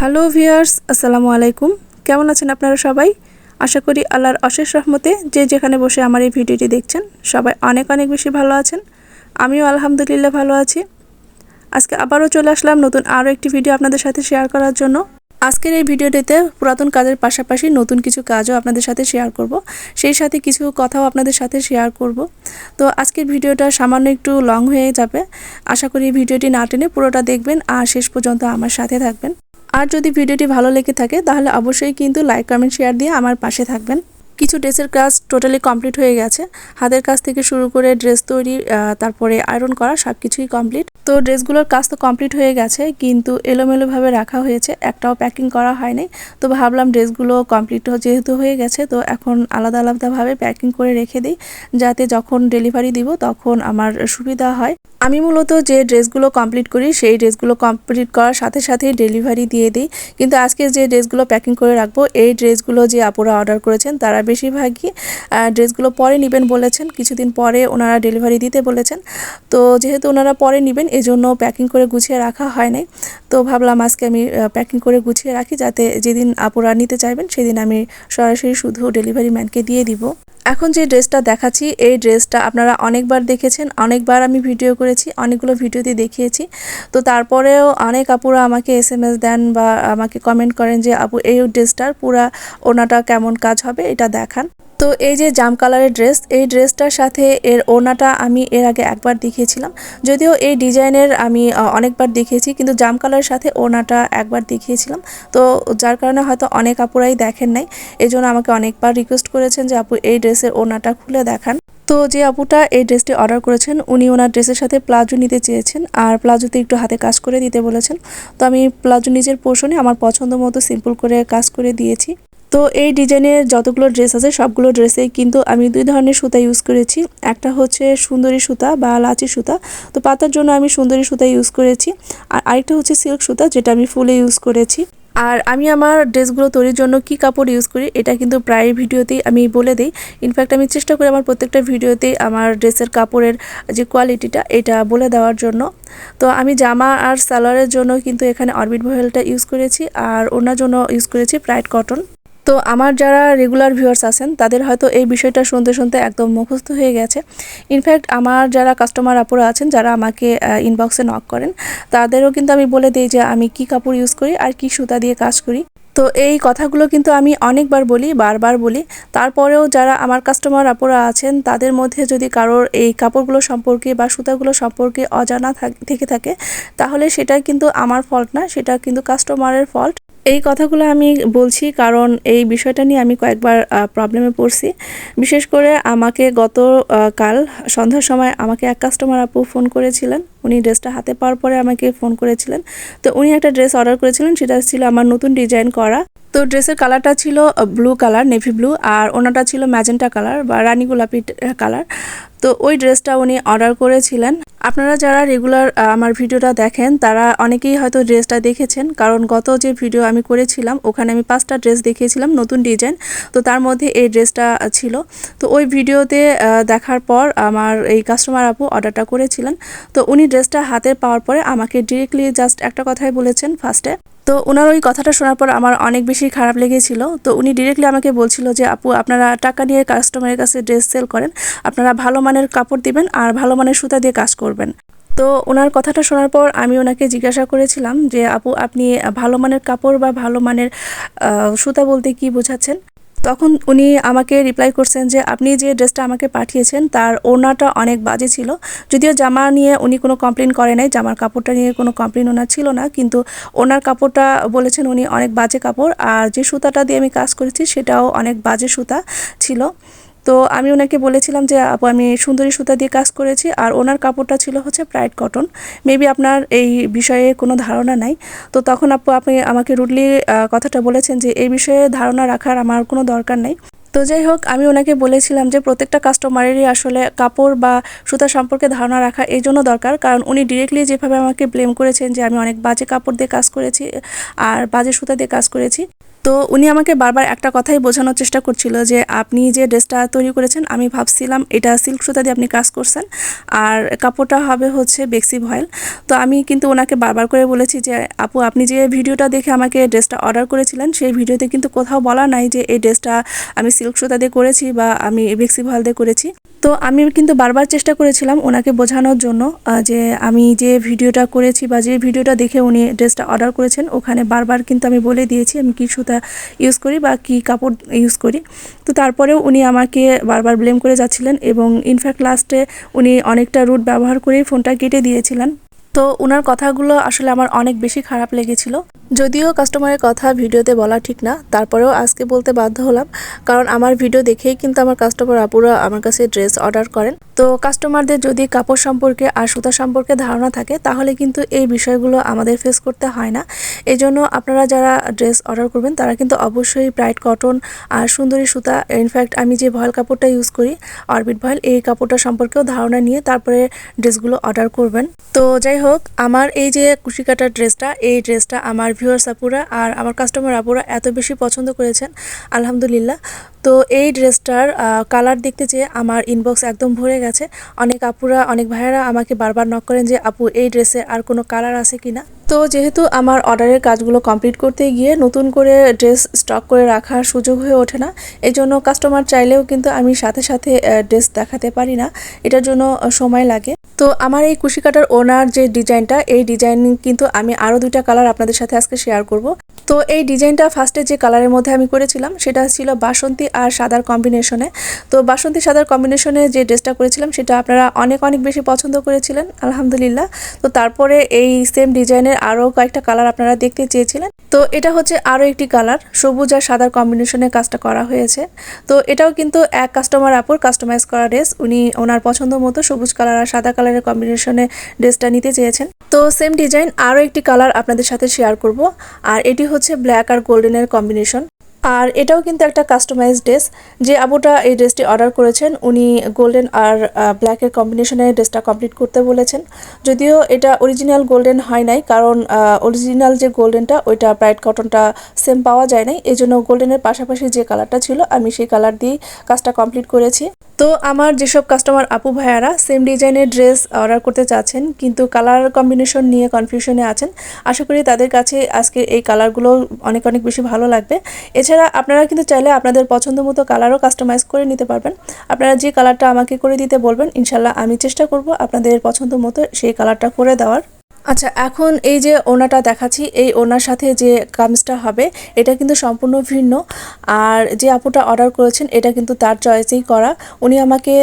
Hello viewers আসসালামু আলাইকুম। কেমন আছেন আপনারা সবাই? আশা করি আল্লাহর অশেষ রহমতে যে যেখানে বসে আমার এই ভিডিওটি দেখছেন, সবাই অনেক অনেক বেশি ভালো আছেন। আমিও আলহামদুলিল্লাহ ভালো আছি। আজকে আবারও চলে আসলাম নতুন আরও একটি ভিডিও আপনাদের সাথে শেয়ার করার জন্য। আজকের এই ভিডিওটিতে পুরাতন কাজের পাশাপাশি নতুন কিছু কাজও আপনাদের সাথে শেয়ার করব। সেই সাথে কিছু কথাও আপনাদের সাথে শেয়ার করব। তো আজকের ভিডিওটা সামান্য একটু লং হয়ে যাবে। আশা করি ভিডিওটি না টেনে পুরোটা দেখবেন আর শেষ পর্যন্ত আমার সাথে থাকবেন। আর যদি ভিডিওটি ভালো লেগে থাকে, তাহলে অবশ্যই কিন্তু লাইক কমেন্ট শেয়ার দিয়ে আমার পাশে থাকবেন। কিছু ড্রেসের কাজ টোটালি কমপ্লিট হয়ে গেছে। হাতের কাজ থেকে শুরু করে ড্রেস তৈরি তারপরে আয়রন করা সব কিছুই কমপ্লিট তো ড্রেসগুলোর কাজ তো কমপ্লিট হয়ে গেছে, কিন্তু এলোমেলোভাবে রাখা হয়েছে, একটাও প্যাকিং করা হয়নি। তো ভাবলাম ড্রেসগুলো কমপ্লিট যেহেতু হয়ে গেছে, তো এখন আলাদা আলাদাভাবে প্যাকিং করে রেখে দিই, যাতে যখন ডেলিভারি দিব তখন আমার সুবিধা হয়। আমি মূলত যে ড্রেসগুলো কমপ্লিট করি, সেই ড্রেসগুলো কমপ্লিট করার সাথে সাথেই ডেলিভারি দিয়ে দিই। কিন্তু আজকে যে ড্রেসগুলো প্যাকিং করে রাখব, এই ড্রেসগুলো যে আপুরা অর্ডার করেছেন, তারা বেশিরভাগই ড্রেসগুলো পরে নেবেন বলেছেন। কিছুদিন পরে ওনারা ডেলিভারি দিতে বলেছেন। তো যেহেতু ওনারা পরে নেবেন, এজন্য প্যাকিং করে গুছিয়ে রাখা হয় নাই। তো ভাবলাম আজকে আমি প্যাকিং করে গুছিয়ে রাখি, যাতে যেদিন আপুরা নিতে চাইবেন, সেদিন আমি সরাসরি শুধু ডেলিভারি ম্যানকে দিয়ে দিব। এখন যে ড্রেসটা দেখাচ্ছি, এই ড্রেসটা আপনারা অনেকবার দেখেছেন, অনেকবার আমি ভিডিও করেছি, অনেকগুলো ভিডিওতে দেখিয়েছি। তো তারপরেও অনেক আপুরা আমাকে এস এম এস দেন বা আমাকে কমেন্ট করেন যে, আপু, এই ড্রেসটার পুরা ওনাটা কেমন কাজ হবে? এটা দেখান। তো এই যে জাম কালারের ড্রেস, এই ড্রেসটার সাথে এর ওনাটা আমি এর আগে একবার দেখিয়েছিলাম। যদিও এই ডিজাইনের আমি অনেকবার দেখিয়েছি, কিন্তু জাম কালারের সাথে ওনাটা একবার দেখিয়েছিলাম। তো যার কারণে হয়তো অনেক আপুরাই দেখেন নাই। এই জন্য আমাকে অনেকবার রিকোয়েস্ট করেছেন যে, আপু, এই ড্রেসের ওনাটা খুলে দেখান। তো যে আপুটা এই ড্রেসটি অর্ডার করেছেন, উনি ওনার ড্রেসের সাথে প্লাজো নিতে চেয়েছেন, আর প্লাজোতে একটু হাতে কাজ করে দিতে বলেছেন। তো আমি প্লাজো নিজের পোর্শনে আমার পছন্দ মতো সিম্পল করে কাজ করে দিয়েছি। তো এই ডিজাইনের যতগুলো ড্রেস আছে, সবগুলো ড্রেসেই কিন্তু আমি দুই ধরনের সুতা ইউজ করেছি। একটা হচ্ছে সুন্দরী সুতা বা লাচি সুতা। তো পাতার জন্য আমি সুন্দরী সুতা ইউজ করেছি। আর আরেকটা হচ্ছে সিল্ক সুতা, যেটা আমি ফুলে ইউজ করেছি। আর আমি আমার ড্রেসগুলো তৈরির জন্য কি কাপড় ইউজ করি, এটা কিন্তু প্রায় ভিডিওতেই আমি বলে দিই। ইনফ্যাক্ট আমি চেষ্টা করি আমার প্রত্যেকটা ভিডিওতেই আমার ড্রেসের কাপড়ের যে কোয়ালিটিটা এটা বলে দেওয়ার জন্য। তো আমি জামা আর সালোয়ারের জন্য কিন্তু এখানে অরবিট ভয়েলটা ইউজ করেছি। আর ওনার জন্য ইউজ করেছি প্রাইড কটন তো আমার যারা রেগুলার ভিউয়ার্স আছেন, তাদের হয়তো এই বিষয়টা শুনতে শুনতে একদম মুখস্থ হয়ে গেছে। ইনফ্যাক্ট আমার যারা কাস্টমার আপুরা আছেন, যারা আমাকে ইনবক্সে নক করেন, তাদেরও কিন্তু আমি বলে দিই যে আমি কি কাপড় ইউজ করি আর কি সুতা দিয়ে কাজ করি। তো এই কথাগুলো কিন্তু আমি অনেকবার বলি, বারবার বলি। তারপরেও যারা আমার কাস্টমার আপুরা আছেন, তাদের মধ্যে যদি কারোর এই কাপড়গুলো সম্পর্কে বা সুতাগুলো সম্পর্কে অজানা থাক- থেকে তাহলে সেটা কিন্তু আমার ফল্ট না, সেটা কিন্তু কাস্টমারের ফল্ট এই কথাগুলো আমি বলছি কারণ এই বিষয়টা নিয়ে আমি কয়েকবার প্রবলেমে পড়ছি। বিশেষ করে আমাকে গত কাল সন্ধ্যার সময় আমাকে এক কাস্টমার আপু ফোন করেছিলেন। উনি ড্রেসটা হাতে পাওয়ার পরে আমাকে ফোন করেছিলেন। তো উনি একটা ড্রেস অর্ডার করেছিলেন, সেটা ছিল আমার নতুন ডিজাইন করা। তো ড্রেসের কালারটা ছিল ব্লু কালার নেভি ব্লু আর ওনাটা ছিল ম্যাজেন্টা কালার বা রানী গোলাপি কালার তো ওই ড্রেসটা উনি অর্ডার করেছিলেন। আপনারা যারা রেগুলার আমার ভিডিওটা দেখেন, তারা অনেকেই হয়তো ড্রেসটা দেখেছেন। কারণ গত যে ভিডিও আমি করেছিলাম, ওখানে আমি পাঁচটা ড্রেস দেখিয়েছিলাম নতুন ডিজাইন তো তার মধ্যে এই ড্রেসটা ছিল। তো ওই ভিডিওতে দেখার পর আমার এই কাস্টমার আপু অর্ডারটা করেছিলেন। তো উনি ড্রেসটা হাতে পাওয়ার পরে আমাকে ডিরেক্টলি জাস্ট একটা কথাই বলেছেন ফার্স্টে তো ওনার ওই কথাটা শোনার পর আমার অনেক বেশি খারাপ লেগেছিল। তো উনি ডিরেক্টলি আমাকে বলছিল যে, আপু, আপনারা টাকা নিয়ে কাস্টমারের কাছে ড্রেস সেল করেন। আপনারা ভালো মানের কাপড় দিবেন আর ভালো মানের সুতা দিয়ে কাজ করবেন। তো ওনার কথাটা শোনার পর আমি ওনাকে জিজ্ঞাসা করেছিলাম যে, আপু, আপনি ভালো মানের কাপড় বা ভালো মানের সুতা বলতে কি বোঝাচ্ছেন? তখন উনি আমাকে রিপ্লাই করছেন যে, আপনি যে ড্রেসটা আমাকে পাঠিয়েছেন, তার ওনাটা অনেক বাজে ছিল। যদিও জামা নিয়ে উনি কোনো কমপ্লেন করে নাই, জামার কাপড়টা নিয়ে কোনো কমপ্লেন ওনার ছিল না, কিন্তু ওনার কাপড়টা বলেছেন উনি অনেক বাজে কাপড়, আর যে সুতাটা দিয়ে আমি কাজ করেছি, সেটাও অনেক বাজে সুতা ছিল। তো আমি ওনাকে বলেছিলাম যে, আপু, আমি সুন্দরী সুতা দিয়ে কাজ করেছি, আর ওনার কাপড়টা ছিল হচ্ছে প্রাইড কটন। মেবি আপনার এই বিষয়ে কোনো ধারণা নাই। তো তখন আপু, আপনি আমাকে রুডলি কথাটা বলেছেন যে, এই বিষয়ে ধারণা রাখার আমার কোনো দরকার নেই। তো যাই হোক, আমি ওনাকে বলেছিলাম যে, প্রত্যেকটা কাস্টমারেরই আসলে কাপড় বা সুতা সম্পর্কে ধারণা রাখা এই জন্য দরকার, কারণ উনি ডিরেক্টলি যেভাবে আমাকে ব্লেম করেছেন যে, আমি অনেক বাজে কাপড় দিয়ে কাজ করেছি, আর বাজে সুতা দিয়ে কাজ করেছি। তো উনি আমাকে বারবার একটা কথাই বোঝানোর চেষ্টা করছিল যে, আপনি যে ড্রেসটা তৈরি করেছেন, আমি ভাবছিলাম এটা সিল্ক সুতা দিয়ে আপনি কাজ করছেন। আর কাপড়টা হবে হচ্ছে বেক্সি ভয়েল। তো আমি কিন্তু ওনাকে বারবার করে বলেছি যে, আপু, আপনি যে ভিডিওটা দেখে আমাকে ড্রেসটা অর্ডার করেছিলেন, সেই ভিডিওতে কিন্তু কোথাও বলা নাই যে, এই ড্রেসটা আমি সিল্ক সুতা দিয়ে করেছি বা আমি বেক্সি ভয়েল দিয়ে করেছি। তো আমি কিন্তু বারবার চেষ্টা করেছিলাম ওনাকে বোঝানোর জন্য যে আমি যে ভিডিওটা করেছি বা যে ভিডিওটা দেখে উনি ড্রেসটা অর্ডার করেছেন, ওখানে বারবার কিন্তু আমি বলে দিয়েছি আমি কী সুতা ইউজ করি বা কী কাপড় ইউজ করি। তো তারপরেও উনি আমাকে বারবার ব্লেম করে যাচ্ছিলেন এবং ইনফ্যাক্ট লাস্টে উনি অনেকটা রুট ব্যবহার করেই ফোনটা কেটে দিয়েছিলেন। তো ওনার কথাগুলো আসলে আমার অনেক বেশি খারাপ লেগেছিল। যদিও কাস্টমারের কথা ভিডিওতে বলা ঠিক না, তারপরেও আজকে বলতে বাধ্য হলাম, কারণ আমার ভিডিও দেখেই কিন্তু আমার কাস্টমার আপুরা আমার কাছে ড্রেস অর্ডার করেন। তো কাস্টমারদের যদি কাপড় সম্পর্কে আর সুতা সম্পর্কে ধারণা থাকে, তাহলে কিন্তু এই বিষয়গুলো আমাদের ফেস করতে হয় না। এই জন্য আপনারা যারা ড্রেস অর্ডার করবেন, তারা কিন্তু অবশ্যই ব্রাইট কটন আর সুন্দরী সুতা ইনফ্যাক্ট আমি যে ভয়েল কাপড়টা ইউজ করি, অরবিট ভয়েল, এই কাপড়টা সম্পর্কেও ধারণা নিয়ে তারপরে ড্রেসগুলো অর্ডার করবেন। তো যাই হোক আমার এই যে কুশি কাটার ড্রেসটা, এই ড্রেসটা আমার ভিউয়ার্স আপুরা আর আমার কাস্টমার আপুরা এত বেশি পছন্দ করেছেন, আলহামদুলিল্লাহ। তো এই ড্রেসটার কালার দেখতে চেয়ে আমার ইনবক্স একদম ভরে গেছে। অনেক আপুরা, অনেক ভাইয়েরা আমাকে বারবার নক করেন যে, আপু, এই ড্রেসে আর কোনো কালার আছে কিনা? তো যেহেতু আমার অর্ডারের কাজগুলো কমপ্লিট করতে গিয়ে নতুন করে ড্রেস স্টক করে রাখার সুযোগ হয়ে ওঠে না এই জন্য কাস্টমার চাইলেও কিন্তু আমি সাথে সাথে ড্রেস দেখাতে পারি না। এটার জন্য সময় লাগে। তো আমার এই কুশি কাটার ওনার যে ডিজাইনটা, এই ডিজাইন কিন্তু আমি আরও দুইটা কালার আপনাদের সাথে আজকে শেয়ার করব। তো এই ডিজাইনটা ফার্স্টে যে কালারের মধ্যে আমি করেছিলাম, সেটা ছিল বাসন্তী আর সাদার কম্বিনেশনে। তো বাসন্তী সাদার কম্বিনেশনে যে ড্রেসটা করেছিলাম, সেটা আপনারা অনেক অনেক বেশি পছন্দ করেছিলেন, আলহামদুলিল্লাহ। তো তারপরে এই সেম ডিজাইনের আরও কয়েকটা কালার আপনারা দেখতে চেয়েছিলেন। তো এটা হচ্ছে আরও একটি কালার সবুজ আর সাদার কম্বিনেশনে কাজটা করা হয়েছে। তো এটাও কিন্তু এক কাস্টমার আপুর কাস্টমাইজ করা ড্রেস উনি ওনার পছন্দ মতো সবুজ কালার আর সাদা কালারের কম্বিনেশনে ড্রেসটা নিতে চেয়েছেন। তো সেম ডিজাইন আরও একটি কালার আপনাদের সাথে শেয়ার করব, আর এটি হচ্ছে ব্ল্যাক আর গোল্ডেনের কম্বিনেশন আর এটাও কিন্তু একটা কাস্টমাইজড ড্রেস যে আবুটা এই ড্রেসটি অর্ডার করেছেন, উনি গোল্ডেন আর ব্ল্যাকের কম্বিনেশনে ড্রেসটা কমপ্লিট করতে বলেছেন। যদিও এটা অরিজিনাল গোল্ডেন হয় নাই, কারণ অরিজিনাল যে গোল্ডেনটা ওইটা ব্রাইট কটনটা সেম পাওয়া যায় নাই। এই জন্য গোল্ডেনের পাশাপাশি যে কালারটা ছিল, আমি সেই কালার দিয়েই কাজটা কমপ্লিট করেছি। তো আমার যেসব কাস্টমার আপু ভাইয়ারা সেম ডিজাইনের ড্রেস অর্ডার করতে চাচ্ছেন, কিন্তু কালার কম্বিনেশন নিয়ে কনফিউশনে আছেন, আশা করি তাদের কাছে আজকে এই কালারগুলো অনেক অনেক বেশি ভালো লাগবে। এছাড়া আপনারা কিন্তু চাইলে আপনাদের পছন্দ মতো কালারও কাস্টমাইজ করে নিতে পারবেন। আপনারা যে কালারটা আমাকে করে দিতে বলবেন ইনশাল্লাহ আমি চেষ্টা করব আপনাদের পছন্দ মতো সেই কালারটা করে দেওয়ার। আচ্ছা এখন এই যে ওনাটা দেখাচ্ছি, এই ওনার সাথে যে কামিজটা হবে, এটা কিন্তু সম্পূর্ণ ভিন্ন। আর যে আপুটা অর্ডার করেছেন, এটা কিন্তু তার চয়েসেই করা। উনি আমাকে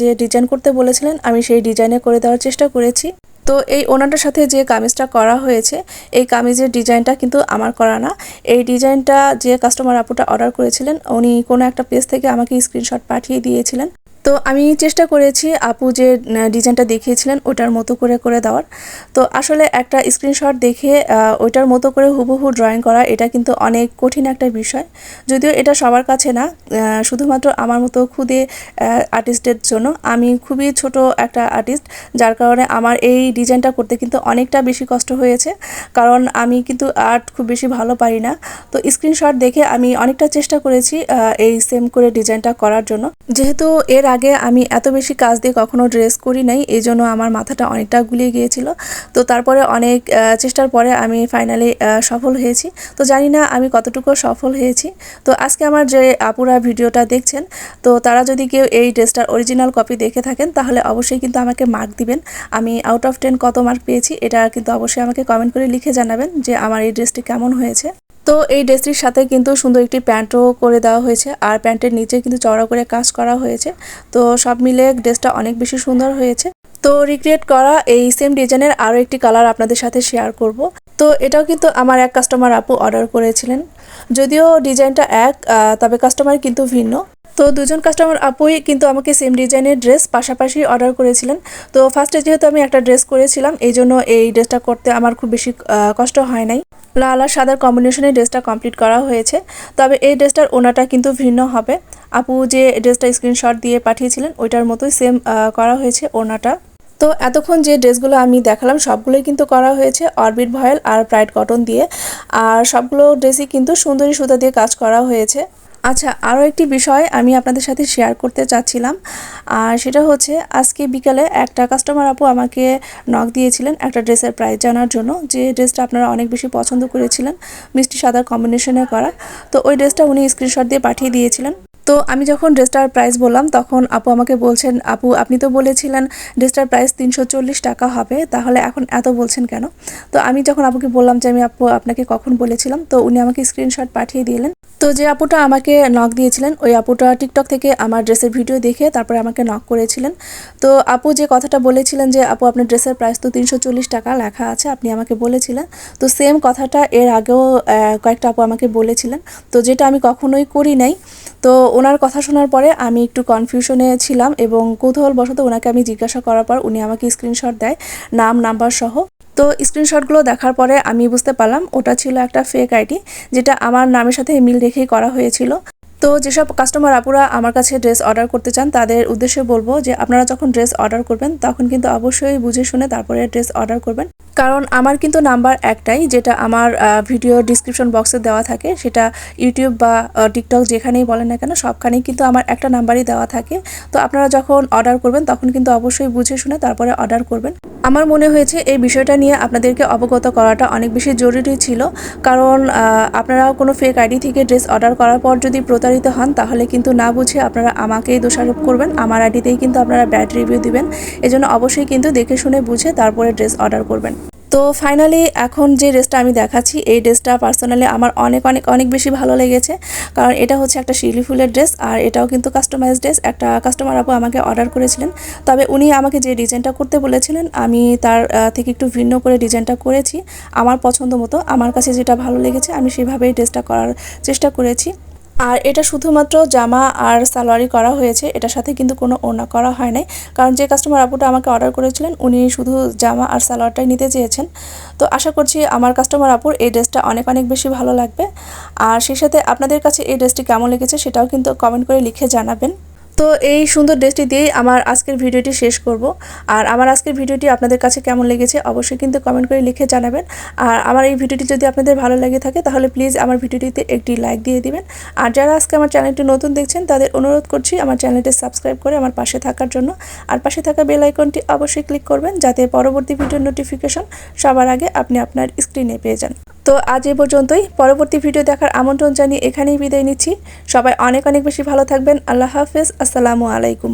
যে ডিজাইন করতে বলেছিলেন, আমি সেই ডিজাইনে করে দেওয়ার চেষ্টা করেছি। তো এই ওনাটার সাথে যে কামিজটা করা হয়েছে, এই কামিজের ডিজাইনটা কিন্তু আমার করা না। এই ডিজাইনটা যে কাস্টমার আপুটা অর্ডার করেছিলেন, উনি কোনো একটা পেজ থেকে আমাকে স্ক্রিনশট পাঠিয়ে দিয়েছিলেন। তো আমি চেষ্টা করেছি আপু যে ডিজাইনটা দেখিয়েছিলেন ওটার মতো করে করে দেওয়ার। তো আসলে একটা স্ক্রিনশট দেখে ওইটার মতো করে হুবহু ড্রয়িং করা, এটা কিন্তু অনেক কঠিন একটা বিষয়। যদিও এটা সবার কাছে না শুধুমাত্র আমার মতো খুদে আর্টিস্টের জন্য। আমি খুবই ছোট একটা আর্টিস্ট যার কারণে আমার এই ডিজাইনটা করতে কিন্তু অনেকটা বেশি কষ্ট হয়েছে। কারণ আমি কিন্তু আর্ট খুব বেশি ভালো পারি না। তো স্ক্রিনশট দেখে আমি অনেকটা চেষ্টা করেছি এই সেম করে ডিজাইনটা করার জন্য। যেহেতু এর আগে আমি এত বেশি কাজ দিয়ে কখনো ড্রেস করি নাই এই জন্য আমার মাথাটা অনেকটা গুলিয়ে গিয়েছিল। তো তারপরে অনেক চেষ্টার পরে আমি ফাইনালি সফল হয়েছি। তো জানি না আমি কতটুকু সফল হয়েছি। তো আজকে আমার যে আপুরা ভিডিওটা দেখছেন, তো তারা যদি কেউ এই ড্রেসটার অরিজিনাল কপি দেখে থাকেন, তাহলে অবশ্যই কিন্তু আমাকে মার্ক দিবেন। আমি আউট অফ টেন কত মার্ক পেয়েছি, এটা কিন্তু অবশ্যই আমাকে কমেন্ট করে লিখে জানাবেন যে আমার এই ড্রেসটি কেমন হয়েছে। তো এই ড্রেসটির সাথে কিন্তু সুন্দর একটি প্যান্টও করে দেওয়া হয়েছে। আর প্যান্টের নিচে কিন্তু চড়া করে কাজ করা হয়েছে। তো সব মিলে ড্রেসটা অনেক বেশি সুন্দর হয়েছে। তো রিক্রিয়েট করা এই সেম ডিজাইনের আরও একটি কালার আপনাদের সাথে শেয়ার করব। তো এটাও কিন্তু আমার এক কাস্টমার আপু অর্ডার করেছিলেন। যদিও ডিজাইনটা এক তবে কাস্টমার কিন্তু ভিন্ন। তো দুজন কাস্টমার আপুই কিন্তু আমাকে সেম ডিজাইনের ড্রেস পাশাপাশি অর্ডার করেছিলেন। তো ফার্স্টে যেহেতু আমি একটা ড্রেস করেছিলাম, এই জন্য এই ড্রেসটা করতে আমার খুব বেশি কষ্ট হয় নাই। লাল আর সাদার কম্বিনেশনে ড্রেসটা কমপ্লিট করা হয়েছে। তবে এই ড্রেসটার ওনাটা কিন্তু ভিন্ন হবে। আপু যে ড্রেসটা স্ক্রিনশট দিয়ে পাঠিয়েছিলেন, ওইটার মতোই সেম করা হয়েছে ওনাটা তো এতক্ষণ যে ড্রেসগুলো আমি দেখালাম, সবগুলোই কিন্তু করা হয়েছে অরবিট ভয়েল আর প্রাইড কটন দিয়ে। আর সবগুলো ড্রেসই কিন্তু সুন্দরী সুতা দিয়ে কাজ করা হয়েছে। আচ্ছা আরও একটি বিষয় আমি আপনাদের সাথে শেয়ার করতে চাচ্ছিলাম। আর সেটা হচ্ছে, আজকে বিকালে একটা কাস্টমার আপু আমাকে নক দিয়েছিলেন একটা ড্রেসের প্রাইস জানার জন্য। যে ড্রেসটা আপনারা অনেক বেশি পছন্দ করেছিলেন, মিষ্টি সাদার কম্বিনেশনে করা। তো ওই ড্রেসটা উনি স্ক্রিনশট দিয়ে পাঠিয়ে দিয়েছিলেন। তো আমি যখন ড্রেসটার প্রাইস বললাম, তখন আপু আমাকে বলছেন, আপু, আপনি তো বলেছিলেন ড্রেসটার প্রাইস তিনশো চল্লিশ টাকা হবে, তাহলে এখন এত বলছেন কেন? তো আমি যখন আপুকে বললাম যে, আমি আপু, আপনাকে কখন বলেছিলাম? তো উনি আমাকে স্ক্রিনশট পাঠিয়ে দিলেন। তো যে আপুটা আমাকে নক দিয়েছিলেন, ওই আপুটা টিকটক থেকে আমার ড্রেসের ভিডিও দেখে তারপরে আমাকে নক করেছিলেন। তো আপু যে কথাটা বলেছিলেন যে, আপু, আপনার ড্রেসের প্রাইস তো তিনশো চল্লিশ টাকা, লেখা আছে, আপনি আমাকে বলেছিলেন। তো সেম কথাটা এর আগেও কয়েকটা আপু আমাকে বলেছিলেন। তো যেটা আমি কখনোই করি নাই, তো ওনার কথা শোনার পরে আমি একটু কনফিউশনে ছিলাম এবং কৌতূহলবশত ওনাকে আমি জিজ্ঞাসা করার পর উনি আমাকে স্ক্রিনশট দেয়, নাম নাম্বার সহ। তো স্ক্রিনশটগুলো দেখার পরে আমি বুঝতে পারলাম, ওটা ছিল একটা ফেক আইডি যেটা আমার নামের সাথে মিল রেখেই করা হয়েছিল। তো যেসব কাস্টমার আপুরা আমার কাছে ড্রেস অর্ডার করতে চান, তাদের উদ্দেশ্যে বলব যে আপনারা যখন ড্রেস অর্ডার করবেন, তখন কিন্তু অবশ্যই বুঝে শুনে তারপরে ড্রেস অর্ডার করবেন। কারণ আমার কিন্তু নাম্বার একটাই, যেটা আমার ভিডিও ডিসক্রিপশন বক্সে দেওয়া থাকে। সেটা ইউটিউব বা টিকটক যেখানেই বলেন না কেন, সবখানেই কিন্তু আমার একটা নাম্বারই দেওয়া থাকে। তো আপনারা যখন অর্ডার করবেন, তখন কিন্তু অবশ্যই বুঝে শুনে তারপরে অর্ডার করবেন। আমার মনে হয়েছে এই বিষয়টা নিয়ে আপনাদেরকে অবগত করাটা অনেক বেশি জরুরি ছিল। কারণ আপনারা কোনো ফেক আইডি থেকে ড্রেস অর্ডার করার পর যদি প্রতারিত হন, তাহলে কিন্তু না বুঝে আপনারা আমাকেই দোষারোপ করবেন। আমার আইডিতেই কিন্তু আপনারা ব্যাড রিভিউ দিবেন। এজন্য অবশ্যই কিন্তু দেখে শুনে বুঝে তারপরে ড্রেস অর্ডার করবেন। তো ফাইনালি এখন যে ড্রেসটা আমি দেখাচ্ছি, এই ড্রেসটা পার্সোনালি আমার অনেক অনেক অনেক বেশি ভালো লেগেছে। কারণ এটা হচ্ছে একটা শিলি ফুলের ড্রেস আর এটাও কিন্তু কাস্টমাইজ ড্রেস একটা কাস্টমার আপু আমাকে অর্ডার করেছিলেন। তবে উনি আমাকে যে ডিজাইনটা করতে বলেছিলেন, আমি তার থেকে একটু ভিন্ন করে ডিজাইনটা করেছি। আমার পছন্দ মতো, আমার কাছে যেটা ভালো লেগেছে, আমি সেভাবেই ড্রেসটা করার চেষ্টা করেছি। আর এটা শুধুমাত্র জামা আর সালোয়ারই করা হয়েছে, এটার সাথে কিন্তু কোনো ওনা করা হয় নাই। কারণ যে কাস্টমার আপুটা আমাকে অর্ডার করেছিলেন, উনি শুধু জামা আর সালোয়ারটাই নিতে চেয়েছেন। তো আশা করছি আমার কাস্টমার আপুর এই ড্রেসটা অনেক অনেক বেশি ভালো লাগবে। আর সেই সাথে আপনাদের কাছে এই ড্রেসটি কেমন লেগেছে সেটাও কিন্তু কমেন্ট করে লিখে জানাবেন। তো এই সুন্দর ড্রেসটি দিয়েই আমার আজকের ভিডিওটি শেষ করব। আর আমার আজকের ভিডিওটি আপনাদের কাছে কেমন লেগেছে অবশ্যই কিন্তু কমেন্ট করে লিখে জানাবেন। আর আমার এই ভিডিওটি যদি আপনাদের ভালো লেগে থাকে তাহলে প্লিজ আমার ভিডিওটিতে একটি লাইক দিয়ে দিবেন। আর যারা আজকে আমার চ্যানেলটি নতুন দেখছেন তাদের অনুরোধ করছি আমার চ্যানেলটি সাবস্ক্রাইব করে আমার পাশে থাকার জন্য। আর পাশে থাকা বেল আইকনটি অবশ্যই ক্লিক করবেন যাতে পরবর্তী ভিডিওর নোটিফিকেশন সবার আগে আপনি আপনার স্ক্রিনে পেয়ে যান। তো আজ এ পর্যন্তই। পরবর্তী ভিডিও দেখার আমন্ত্রণ জানিয়ে এখানেই বিদায় নিচ্ছি। সবাই অনেক অনেক বেশি ভালো থাকবেন। আল্লাহ হাফেজ। আসসালামু আলাইকুম।